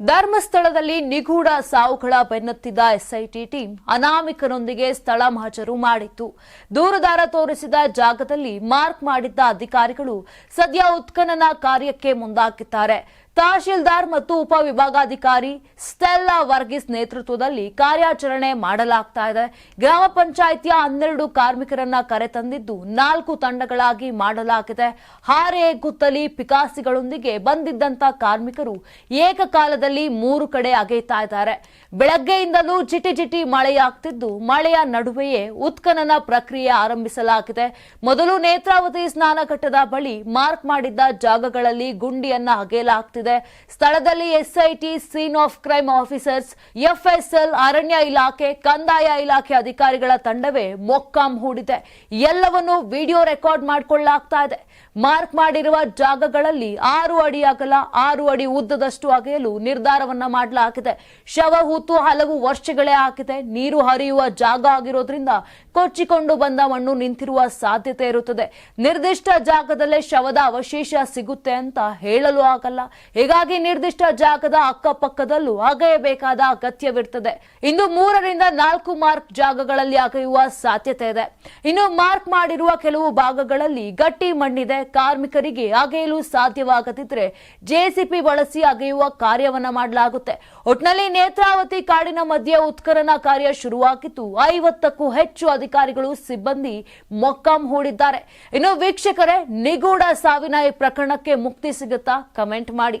ಧರ್ಮಸ್ಥಳದಲ್ಲಿ ನಿಗೂಢ ಸಾವುಗಳ ಬೆನ್ನತ್ತಿದ್ದ SIT team ಅನಾಮಿಕರೊಂದಿಗೆ ಸ್ಥಳ ಮಹಜರು ಮಾಡಿತ್ತು. ದೂರದಾರ ತೋರಿಸಿದ ಜಾಗದಲ್ಲಿ ಮಾರ್ಕ್ ಮಾಡಿದ್ದ ಅಧಿಕಾರಿಗಳು ಸದ್ಯ ಉತ್ಖನನ ಕಾರ್ಯಕ್ಕೆ ಮುಂದಾಗಿದ್ದಾರೆ. ತಹಶೀಲ್ದಾರ್ ಮತ್ತು ಉಪವಿಭಾಗಾಧಿಕಾರಿ ಸ್ಟೆಲ್ಲಾ ವರ್ಗೀಸ್ ನೇತೃತ್ವದಲ್ಲಿ ಕಾರ್ಯಾಚರಣೆ ಮಾಡಲಾಗ್ತಾ ಇದೆ. ಗ್ರಾಮ ಪಂಚಾಯಿತಿಯ ಹನ್ನೆರಡು ಕಾರ್ಮಿಕರನ್ನ ಕರೆತಂದಿದ್ದು ನಾಲ್ಕು ತಂಡಗಳಾಗಿ ಮಾಡಲಾಗಿದೆ. ಹಾರೆ ಗುತ್ತಲಿ ಪಿಕಾಸಿಗಳೊಂದಿಗೆ ಬಂದಿದ್ದಂತ ಕಾರ್ಮಿಕರು ಏಕಕಾಲದಲ್ಲಿ ಮೂರು ಕಡೆ ಅಗೆಯುತ್ತಾ ಇದ್ದಾರೆ. ಬೆಳಗ್ಗೆಯಿಂದಲೂ ಜಿಟಿ ಜಿಟಿ ಮಳೆಯಾಗ್ತಿದ್ದು, ಮಳೆಯ ನಡುವೆಯೇ ಉತ್ಖನನ ಪ್ರಕ್ರಿಯೆ ಆರಂಭಿಸಲಾಗಿದೆ. ಮೊದಲು ನೇತ್ರಾವತಿ ಸ್ನಾನಘಟ್ಟದ ಬಳಿ ಮಾರ್ಕ್ ಮಾಡಿದ್ದ ಜಾಗಗಳಲ್ಲಿ ಗುಂಡಿಯನ್ನ ಅಗೆಯಲಾಗ್ತಿದೆ. ಸ್ಥಳದಲ್ಲಿ SIT scene of crime officers FSL, ಅರಣ್ಯ ಇಲಾಖೆ, ಕಂದಾಯ ಇಲಾಖೆ ಅಧಿಕಾರಿಗಳ ತಂಡವೇ ಮೊಕ್ಕಾಂ ಹೂಡಿದೆ. ಎಲ್ಲವನ್ನು ವಿಡಿಯೋ ರೆಕಾರ್ಡ್ ಮಾಡಿಕೊಳ್ಳಲಾಗ್ತಾ ಇದೆ. ಮಾರ್ಕ್ ಮಾಡಿರುವ ಜಾಗಗಳಲ್ಲಿ ಆರು ಅಡಿ ಅಗಲ, ಆರು ಅಡಿ ಉದ್ದದಷ್ಟು ಅಗೆಯಲು ನಿರ್ಧಾರವನ್ನ ಮಾಡಲಾಗಿದೆ. ಶವ ಹೂತು ಹಲವು ವರ್ಷಗಳೇ ಆಗಿದೆ. ನೀರು ಹರಿಯುವ ಜಾಗ ಆಗಿರೋದ್ರಿಂದ ಕೊಚ್ಚಿಕೊಂಡು ಬಂದ ಮಣ್ಣು ನಿಂತಿರುವ ಸಾಧ್ಯತೆ ಇರುತ್ತದೆ. ನಿರ್ದಿಷ್ಟ ಜಾಗದಲ್ಲೇ ಶವದ ಅವಶೇಷ ಸಿಗುತ್ತೆ ಅಂತ ಹೇಳಲು ಆಗಲ್ಲ. ಹೀಗಾಗಿ ನಿರ್ದಿಷ್ಟ ಜಾಗದ ಅಕ್ಕಪಕ್ಕದಲ್ಲೂ ಅಗೆಯಬೇಕಾದ ಅಗತ್ಯವಿರುತ್ತದೆ ಇನ್ನು ಮೂರರಿಂದ ನಾಲ್ಕು ಮಾರ್ಕ್ ಜಾಗಗಳಲ್ಲಿ ಅಗೆಯುವ ಸಾಧ್ಯತೆ ಇದೆ. ಇನ್ನು ಮಾರ್ಕ್ ಮಾಡಿರುವ ಕೆಲವು ಭಾಗಗಳಲ್ಲಿ ಗಟ್ಟಿ ಮಣ್ಣಿದೆ. ಕಾರ್ಮಿಕರಿಗೆ ಅಗೆಯಲು ಸಾಧ್ಯವಾಗದಿದ್ರೆ ಜೆಸಿಪಿ ಬಳಸಿ ಅಗೆಯುವ ಕಾರ್ಯವನ್ನ ಮಾಡಲಾಗುತ್ತೆ. ಒಟ್ನಲ್ಲಿ ನೇತ್ರಾವತಿ ಕಾಡಿನ ಮಧ್ಯೆ ಉತ್ಖನನ ಕಾರ್ಯ ಶುರುವಾಗಿದ್ದು, ಐವತ್ತಕ್ಕೂ ಹೆಚ್ಚು ಅಧಿಕಾರಿಗಳು ಸಿಬ್ಬಂದಿ ಮೊಕ್ಕಾಂ ಹೂಡಿದ್ದಾರೆ. ಇನ್ನು ವೀಕ್ಷಕರೇ, ನಿಗೂಢ ಸಾವಿನ ಈ ಪ್ರಕರಣಕ್ಕೆ ಮುಕ್ತಿ ಸಿಗುತ್ತಾ? ಕಮೆಂಟ್ ಮಾಡಿ.